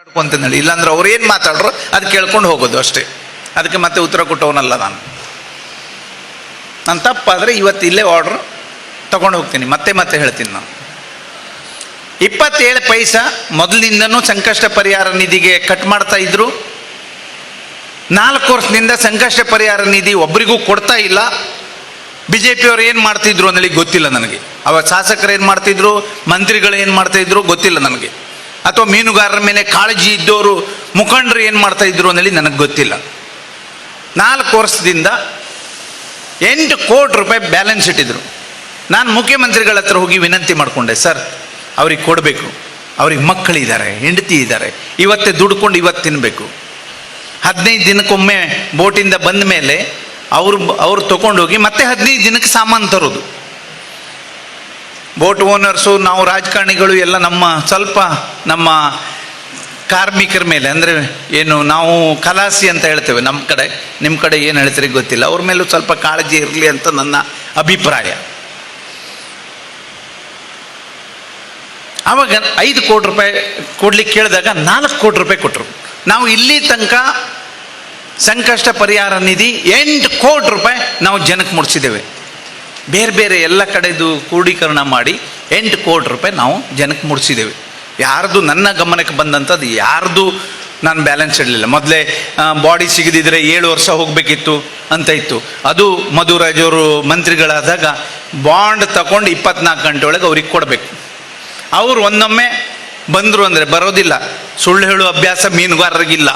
ಮಾತಾಡ್ಕೊಂತೇಳಿ ಇಲ್ಲಾಂದ್ರೆ ಅವ್ರು ಏನು ಮಾತಾಡ್ರು ಅದು ಕೇಳ್ಕೊಂಡು ಹೋಗೋದು ಅಷ್ಟೇ. ಅದಕ್ಕೆ ಮತ್ತೆ ಉತ್ತರ ಕೊಟ್ಟವನಲ್ಲ ನಾನು. ನಾನು ತಪ್ಪಾದರೆ ಇವತ್ತು ಇಲ್ಲೇ ಆರ್ಡ್ರ್ ತಗೊಂಡು ಹೋಗ್ತೀನಿ. ಮತ್ತೆ ಮತ್ತೆ ಹೇಳ್ತೀನಿ ನಾನು. ಇಪ್ಪತ್ತೇಳು ಪೈಸಾ ಮೊದಲಿಂದನೂ ಸಂಕಷ್ಟ ಪರಿಹಾರ ನಿಧಿಗೆ ಕಟ್ ಮಾಡ್ತಾ ಇದ್ರು. ನಾಲ್ಕು ವರ್ಷದಿಂದ ಸಂಕಷ್ಟ ಪರಿಹಾರ ನಿಧಿ ಒಬ್ಬರಿಗೂ ಕೊಡ್ತಾ ಇಲ್ಲ. ಬಿ ಜೆ ಪಿಯವ್ರು ಏನು ಮಾಡ್ತಿದ್ರು ಅನ್ನಲಿ ಗೊತ್ತಿಲ್ಲ ನನಗೆ. ಅವಾಗ ಶಾಸಕರು ಏನು ಮಾಡ್ತಿದ್ರು? ಮಂತ್ರಿಗಳು ಏನು ಮಾಡ್ತಾ ಇದ್ರು ಗೊತ್ತಿಲ್ಲ ನನಗೆ. ಅಥವಾ ಮೀನುಗಾರರ ಮೇಲೆ ಕಾಳಜಿ ಇದ್ದವರು ಮುಖಂಡರು ಏನು ಮಾಡ್ತಾ ಇದ್ರು ಅನ್ನೋಲ್ಲಿ ನನಗೆ ಗೊತ್ತಿಲ್ಲ. ನಾಲ್ಕು ವರ್ಷದಿಂದ ಎಂಟು ಕೋಟಿ ರೂಪಾಯಿ ಬ್ಯಾಲೆನ್ಸ್ ಇಟ್ಟಿದ್ರು. ನಾನು ಮುಖ್ಯಮಂತ್ರಿಗಳ ಹತ್ರ ಹೋಗಿ ವಿನಂತಿ ಮಾಡಿಕೊಂಡೆ, ಸರ್, ಅವ್ರಿಗೆ ಕೊಡಬೇಕು. ಅವ್ರಿಗೆ ಮಕ್ಕಳಿದ್ದಾರೆ ಹೆಂಡತಿ ಇದ್ದಾರೆ ಇವತ್ತೇ ದುಡ್ಕೊಂಡು ಇವತ್ತು ತಿನ್ನಬೇಕು ಹದಿನೈದು ದಿನಕ್ಕೊಮ್ಮೆ ಬೋಟಿಂದ ಬಂದ ಮೇಲೆ ಅವರು, ಅವ್ರು ತೊಗೊಂಡೋಗಿ ಮತ್ತೆ ಹದಿನೈದು ದಿನಕ್ಕೆ ಸಾಮಾನು ತರೋದು. ಬೋಟ್ ಓನರ್ಸು ನಾವು ರಾಜಕಾರಣಿಗಳು ಎಲ್ಲ ನಮ್ಮ ಸ್ವಲ್ಪ ನಮ್ಮ ಕಾರ್ಮಿಕರ ಮೇಲೆ, ಅಂದರೆ ಏನು ನಾವು ಕಲಾಸಿ ಅಂತ ಹೇಳ್ತೇವೆ ನಮ್ಮ ಕಡೆ. ನಿಮ್ಮ ಕಡೆ ಏನು ಹೇಳ್ತೀರಿ ಗೊತ್ತಿಲ್ಲ. ಅವ್ರ ಮೇಲೂ ಸ್ವಲ್ಪ ಕಾಳಜಿ ಇರಲಿ ಅಂತ ನನ್ನ ಅಭಿಪ್ರಾಯ. ಆವಾಗ ಐದು ಕೋಟಿ ರೂಪಾಯಿ ಕೊಡ್ಲಿಕ್ಕೆ ಕೇಳಿದಾಗ ನಾಲ್ಕು ಕೋಟಿ ರೂಪಾಯಿ ಕೊಟ್ಟರು ನಾವು ಇಲ್ಲಿ ತನಕ ಸಂಕಷ್ಟ ಪರಿಹಾರ ನಿಧಿ ಎಂಟು ಕೋಟಿ ರೂಪಾಯಿ ನಾವು ಜನಕ್ಕೆ ಮುಡಿಸಿದ್ದೇವೆ ಬೇರೆ ಬೇರೆ ಎಲ್ಲ ಕಡೆದು ಕ್ರೋಢೀಕರಣ ಮಾಡಿ ಎಂಟು ಕೋಟಿ ರೂಪಾಯಿ ನಾವು ಜನಕ್ಕೆ ಮುಡಿಸಿದ್ದೇವೆ. ಯಾರ್ದು ನನ್ನ ಗಮನಕ್ಕೆ ಬಂದಂಥದ್ದು, ಯಾರ್ದು ನಾನು ಬ್ಯಾಲೆನ್ಸ್ ಇಡಲಿಲ್ಲ. ಮೊದಲೇ ಬಾಡಿ ಸಿಗದಿದ್ರೆ ಏಳು ವರ್ಷ ಹೋಗಬೇಕಿತ್ತು ಅಂತ ಇತ್ತು. ಅದು ಮಧುರಾಜ್ ಅವರು ಮಂತ್ರಿಗಳಾದಾಗ ಬಾಂಡ್ ತಗೊಂಡು ಇಪ್ಪತ್ನಾಲ್ಕು ಗಂಟೆ ಒಳಗೆ ಅವ್ರಿಗೆ ಕೊಡಬೇಕು. ಅವರು ಒಂದೊಮ್ಮೆ ಬಂದರು ಅಂದರೆ ಬರೋದಿಲ್ಲ. ಸುಳ್ಳು ಹೇಳುವ ಅಭ್ಯಾಸ ಮೀನುಗಾರರಿಗಿಲ್ಲ.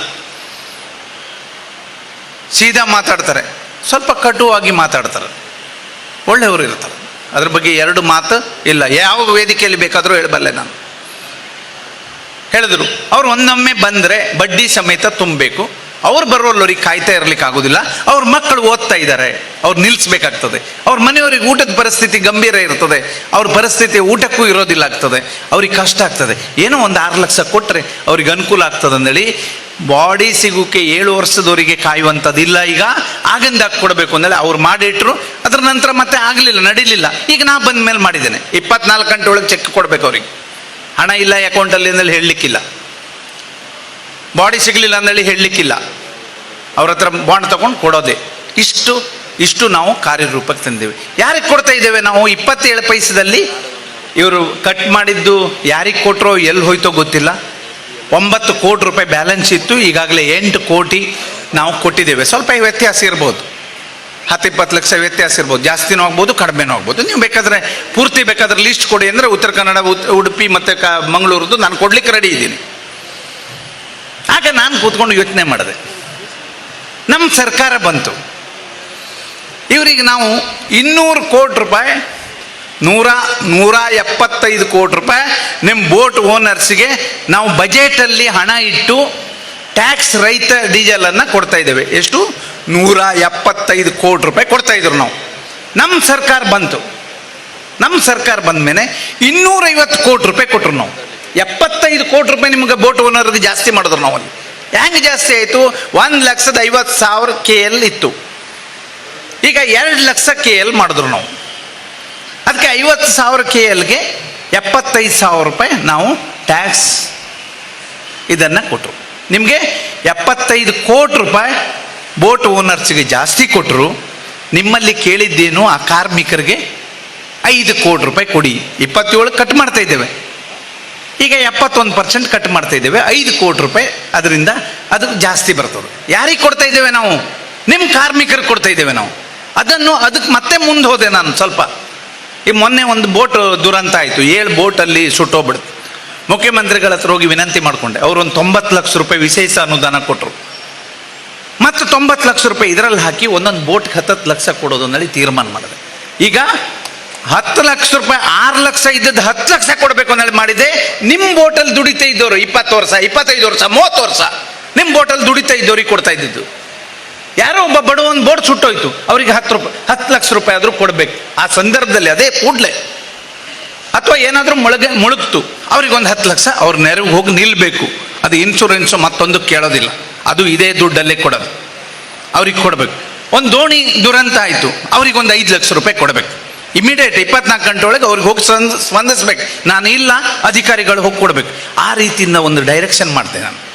ಸೀದಾ ಮಾತಾಡ್ತಾರೆ. ಸ್ವಲ್ಪ ಕಟುವಾಗಿ ಮಾತಾಡ್ತಾರೆ. ಒಳ್ಳೆಯವರು ಇರ್ತಾರೆ ಅದ್ರ ಬಗ್ಗೆ ಎರಡು ಮಾತು ಇಲ್ಲ. ಯಾವ ವೇದಿಕೆಯಲ್ಲಿ ಬೇಕಾದರೂ ಹೇಳಬಲ್ಲೆ ನಾನು. ಹೇಳಿದ್ರು, ಅವ್ರು ಒಂದೊಮ್ಮೆ ಬಂದರೆ ಬಡ್ಡಿ ಸಮೇತ ತುಂಬಬೇಕು. ಅವ್ರು ಬರೋಲ್ಲವ್ರಿಗೆ ಕಾಯ್ತಾ ಇರಲಿಕ್ಕೆ ಆಗೋದಿಲ್ಲ. ಅವ್ರ ಮಕ್ಕಳು ಓದ್ತಾ ಇದ್ದಾರೆ. ಅವ್ರು ನಿಲ್ಲಿಸ್ಬೇಕಾಗ್ತದೆ ಅವ್ರ ಮನೆಯವರಿಗೆ ಊಟದ ಪರಿಸ್ಥಿತಿ ಗಂಭೀರ ಇರ್ತದೆ. ಅವ್ರ ಪರಿಸ್ಥಿತಿ ಊಟಕ್ಕೂ ಇರೋದಿಲ್ಲ ಆಗ್ತದೆ. ಅವ್ರಿಗೆ ಕಷ್ಟ ಆಗ್ತದೆ. ಏನೋ ಒಂದು ಆರು ಲಕ್ಷ ಕೊಟ್ಟರೆ ಅವ್ರಿಗೆ ಅನುಕೂಲ ಆಗ್ತದೆ ಅಂದೇಳಿ ಬಾಡಿ ಸಿಗೋಕ್ಕೆ ಏಳು ವರ್ಷದವರಿಗೆ ಕಾಯುವಂಥದ್ದಿಲ್ಲ ಈಗ. ಆಗಿಂದ ಕೊಡಬೇಕು ಅಂದರೆ ಅವ್ರು ಮಾಡಿಟ್ರು. ಅದ್ರ ನಂತರ ಮತ್ತೆ ಆಗಲಿಲ್ಲ, ನಡೀಲಿಲ್ಲ. ಈಗ ನಾ ಬಂದ ಮೇಲೆ ಮಾಡಿದ್ದೇನೆ. ಇಪ್ಪತ್ನಾಲ್ಕು ಗಂಟೆ ಒಳಗೆ ಚೆಕ್ ಕೊಡಬೇಕು ಅವ್ರಿಗೆ. ಹಣ ಇಲ್ಲ ಅಕೌಂಟಲ್ಲಿ ಅಂದೇಳಿ ಹೇಳಲಿಕ್ಕಿಲ್ಲ. ಬಾಡಿ ಸಿಗಲಿಲ್ಲ ಅಂದೇಳಿ ಹೇಳಲಿಕ್ಕಿಲ್ಲ. ಅವ್ರ ಹತ್ರ ಬಾಂಡ್ ತಗೊಂಡು ಕೊಡೋದೆ. ಇಷ್ಟು ಇಷ್ಟು ನಾವು ಕಾರ್ಯರೂಪಕ್ಕೆ ತಂದೇವೆ ಯಾರಿಗೆ ಕೊಡ್ತಾ ಇದ್ದೇವೆ ನಾವು? ಇಪ್ಪತ್ತೇಳು ಪೈಸದಲ್ಲಿ ಇವರು ಕಟ್ ಮಾಡಿದ್ದು ಯಾರಿಗೆ ಕೊಟ್ಟರೋ ಎಲ್ಲಿ ಹೋಯ್ತೋ ಗೊತ್ತಿಲ್ಲ. ಒಂಬತ್ತು ಕೋಟಿ ರೂಪಾಯಿ ಬ್ಯಾಲೆನ್ಸ್ ಇತ್ತು, ಈಗಾಗಲೇ ಎಂಟು ಕೋಟಿ ನಾವು ಕೊಟ್ಟಿದ್ದೇವೆ. ಸ್ವಲ್ಪ ವ್ಯತ್ಯಾಸ ಇರ್ಬೋದು. ಹತ್ತು ಇಪ್ಪತ್ತು ಲಕ್ಷ ವ್ಯತ್ಯಾಸ ಇರ್ಬೋದು. ಜಾಸ್ತಿನೂ ಆಗ್ಬೋದು, ಕಡಿಮೆನೂ ಆಗ್ಬೋದು. ನೀವು ಬೇಕಾದರೆ ಪೂರ್ತಿ ಬೇಕಾದ್ರೆ ಲಿಸ್ಟ್ ಕೊಡಿ ಅಂದರೆ ಉತ್ತರ ಕನ್ನಡ ಉಡುಪಿ ಮತ್ತು ಕ, ಮಂಗಳೂರದ್ದು ನಾನು ಕೊಡ್ಲಿಕ್ಕೆ ರೆಡಿ ಇದ್ದೀನಿ. ಆಗ ನಾನು ಕೂತ್ಕೊಂಡು ಯೋಚನೆ ಮಾಡಿದೆ. ನಮ್ಮ ಸರ್ಕಾರ ಬಂತು. ಇವರಿಗೆ ನಾವು ಇನ್ನೂರು ಕೋಟಿ ರೂಪಾಯಿ ನೂರ ನೂರ ಎಪ್ಪತ್ತೈದು ಕೋಟಿ ರೂಪಾಯಿ ನಿಮ್ಮ ಬೋಟ್ ಓನರ್ಸ್ಗೆ ನಾವು ಬಜೆಟಲ್ಲಿ ಹಣ ಇಟ್ಟು ಟ್ಯಾಕ್ಸ್ ರೈತ ಡೀಸೆಲನ್ನು ಕೊಡ್ತಾ ಇದ್ದೇವೆ. ಎಷ್ಟು? ನೂರ ಎಪ್ಪತ್ತೈದು ಕೋಟಿ ರೂಪಾಯಿ ಕೊಡ್ತಾ ಇದ್ರು ನಾವು. ನಮ್ಮ ಸರ್ಕಾರ ಬಂತು. ನಮ್ಮ ಸರ್ಕಾರ ಬಂದ ಮೇಲೆ ಇನ್ನೂರೈವತ್ತು ಕೋಟಿ ರೂಪಾಯಿ ಕೊಟ್ಟರು ನಾವು. ಎಪ್ಪತ್ತೈದು ಕೋಟಿ ರೂಪಾಯಿ ನಿಮ್ಗೆ ಬೋಟ್ ಓನರ್ಗೆ ಜಾಸ್ತಿ ಮಾಡಿದ್ರು ನಾವು ಅಲ್ಲಿ. ಹೆಂಗೆ ಜಾಸ್ತಿ ಆಯಿತು? ಒಂದು ಲಕ್ಷದ ಐವತ್ತು ಸಾವಿರ ಕೆ ಎಲ್ ಇತ್ತು. ಈಗ ಎರಡು ಲಕ್ಷ ಕೆ ಎಲ್ ಮಾಡಿದ್ರು ನಾವು. ಅದಕ್ಕೆ ಐವತ್ತು ಸಾವಿರ ಕೆ ಎಲ್ಗೆ ಎಪ್ಪತ್ತೈದು ಸಾವಿರ ರೂಪಾಯಿ ನಾವು ಟ್ಯಾಕ್ಸ್ ಇದನ್ನು ಕೊಟ್ಟರು ನಿಮಗೆ ಎಪ್ಪತ್ತೈದು ಕೋಟಿ ರೂಪಾಯಿ ಬೋಟ್ ಓನರ್ಸ್ಗೆ ಜಾಸ್ತಿ ಕೊಟ್ಟರು ನಿಮ್ಮಲ್ಲಿ ಕೇಳಿದ್ದೇನು ಆ ಕಾರ್ಮಿಕರಿಗೆ ಐದು ಕೋಟಿ ರೂಪಾಯಿ ಕೊಡಿ. ಇಪ್ಪತ್ತೇಳು ಕಟ್ ಮಾಡ್ತಾ ಇದ್ದೇವೆ. ಈಗ ಎಪ್ಪತ್ತೊಂದು ಪರ್ಸೆಂಟ್ ಕಟ್ ಮಾಡ್ತಾ ಇದ್ದೇವೆ. ಐದು ಕೋಟಿ ರೂಪಾಯಿ ಅದರಿಂದ ಅದು ಜಾಸ್ತಿ ಬರ್ತದೆ. ಯಾರಿಗೆ ಕೊಡ್ತಾ ಇದ್ದೇವೆ ನಾವು? ನಿಮ್ಮ ಕಾರ್ಮಿಕರಿಗೆ ಕೊಡ್ತಾ ಇದ್ದೇವೆ ನಾವು. ಅದನ್ನು ಅದಕ್ಕೆ ಮತ್ತೆ ಮುಂದೆ ಹೋದೆ ನಾನು ಸ್ವಲ್ಪ. ಈ ಮೊನ್ನೆ ಒಂದು ಬೋಟ್ ದುರಂತ ಆಯಿತು. ಏಳು ಬೋಟಲ್ಲಿ ಸುಟ್ಟೋಗ್ಬಿಡ್ತು. ಮುಖ್ಯಮಂತ್ರಿಗಳ ಹತ್ರ ಹೋಗಿ ವಿನಂತಿ ಮಾಡಿಕೊಂಡೆ. ಅವರು ಒಂದು ತೊಂಬತ್ತು ಲಕ್ಷ ರೂಪಾಯಿ ವಿಶೇಷ ಅನುದಾನ ಕೊಟ್ಟರು ಮತ್ತು ತೊಂಬತ್ತು ಲಕ್ಷ ರೂಪಾಯಿ ಇದರಲ್ಲಿ ಹಾಕಿ ಒಂದೊಂದು ಬೋಟ್ಗೆ ಹತ್ತತ್ತು ಲಕ್ಷ ಕೊಡೋದು ಅನ್ನೋ ತೀರ್ಮಾನ ಮಾಡಿದೆ. ಈಗ ಹತ್ತು ಲಕ್ಷ ರೂಪಾಯಿ, ಆರು ಲಕ್ಷ ಇದ್ದದ್ದು ಹತ್ತು ಲಕ್ಷ ಕೊಡಬೇಕು ಅನ್ನೇಳಿ ಮಾಡಿದೆ. ನಿಮ್ಮ ಬೋಟಲ್ಲಿ ದುಡಿತಾ ಇದ್ದವರು ಇಪ್ಪತ್ತು ವರ್ಷ, ಇಪ್ಪತ್ತೈದು ವರ್ಷ, ಮೂವತ್ತು ವರ್ಷ ನಿಮ್ಮ ಬೋಟಲ್ಲಿ ದುಡಿತಾ ಇದ್ದವ್ರಿಗೆ ಕೊಡ್ತಾ ಇದ್ದಿದ್ದು. ಯಾರೋ ಒಬ್ಬ ಬಡವ ಒಂದು ಬೋರ್ಡ್ ಸುಟ್ಟೋಯ್ತು. ಅವರಿಗೆ ಹತ್ತು ರೂಪಾಯಿ ಹತ್ತು ಲಕ್ಷ ರೂಪಾಯಿ ಆದರೂ ಕೊಡಬೇಕು. ಆ ಸಂದರ್ಭದಲ್ಲಿ ಅದೇ ಕೂಡಲೇ. ಅಥವಾ ಏನಾದರೂ ಮೊಳಗೆ ಮುಳುಗ್ತು. ಅವ್ರಿಗೆ ಒಂದು ಹತ್ತು ಲಕ್ಷ, ಅವ್ರ ನೆರವು ಹೋಗಿ ನಿಲ್ಲಬೇಕು ಅದು ಇನ್ಶೂರೆನ್ಸು ಮತ್ತೊಂದು ಕೇಳೋದಿಲ್ಲ. ಅದು ಇದೇ ದುಡ್ಡಲ್ಲೇ ಕೊಡೋದು. ಅವ್ರಿಗೆ ಕೊಡಬೇಕು. ಒಂದು ದೋಣಿ ದುರಂತ ಆಯಿತು. ಅವ್ರಿಗೆ ಒಂದು ಐದು ಲಕ್ಷ ರೂಪಾಯಿ ಕೊಡಬೇಕು. ಇಮಿಡಿಯೇಟ್ ಇಪ್ಪತ್ನಾಲ್ಕು ಗಂಟೆ ಒಳಗೆ ಅವ್ರಿಗೆ ಹೋಗಿ ಸ್ಪಂದ- ಸ್ಪಂದಿಸ್ಬೇಕು. ನಾನು ಇಲ್ಲ ಅಧಿಕಾರಿಗಳು ಹೋಗಿ ಕೊಡಬೇಕು. ಆ ರೀತಿಯಿಂದ ಒಂದು ಡೈರೆಕ್ಷನ್ ಮಾಡ್ತೇನೆ ನಾನು.